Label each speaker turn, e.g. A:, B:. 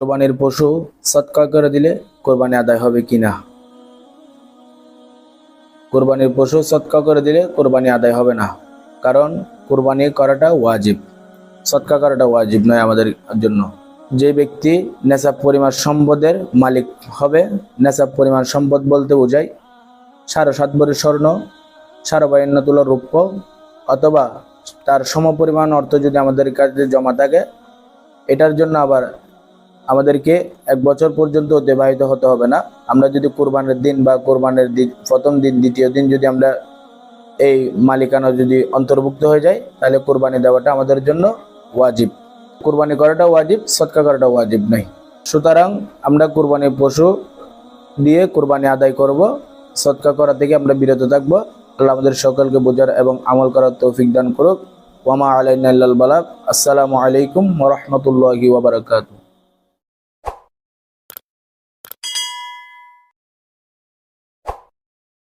A: কোরবানির পশু সৎকা করে দিলে কোরবানি আদায় হবে কিনা কোরবানির পশু সৎকা করে দিলে কোরবানি আদায় হবে না। কারণ কোরবানি করাটা ওয়াজিব। সৎকা করাটা ওয়াজিব নয় আমাদের জন্য। যে ব্যক্তি নেশাব পরিমাণ সম্পদের মালিক হবে, নেশাব পরিমাণ সম্পদ বলতে বোঝায় সাড়ে সাত ভরি স্বর্ণ, সাড়ে বায়ান্ন তুলো রূপ্য, অথবা তার সমপরিমাণ অর্থ যদি আমাদের কাছে জমা থাকে, এটার জন্য আবার আমাদেরকে এক বছর পর্যন্ত অতিবাহিত হতে হবে না। আমরা যদি কোরবানের দিন বা কোরবানের দিন প্রথম দিন, দ্বিতীয় দিন যদি আমরা এই মালিকানা যদি অন্তর্ভুক্ত হয়ে যায়, তাহলে কোরবানি দেওয়াটা আমাদের জন্য ওয়াজিব। কোরবানি করাটা ওয়াজিব সৎকা করাটা ওয়াজিব নয়। সুতরাং আমরা কোরবানির পশু দিয়ে কোরবানি আদায় করব সৎকা করা থেকে আমরা বিরত থাকব। আল্লাহ আমাদের সকলকে বোঝার এবং আমল করার তৌফিক দান করুক। ওয়ামা আলাইনাল বালাক আসসালামু আলাইকুম ওরহমতুল্লাহি ওবরাকাতু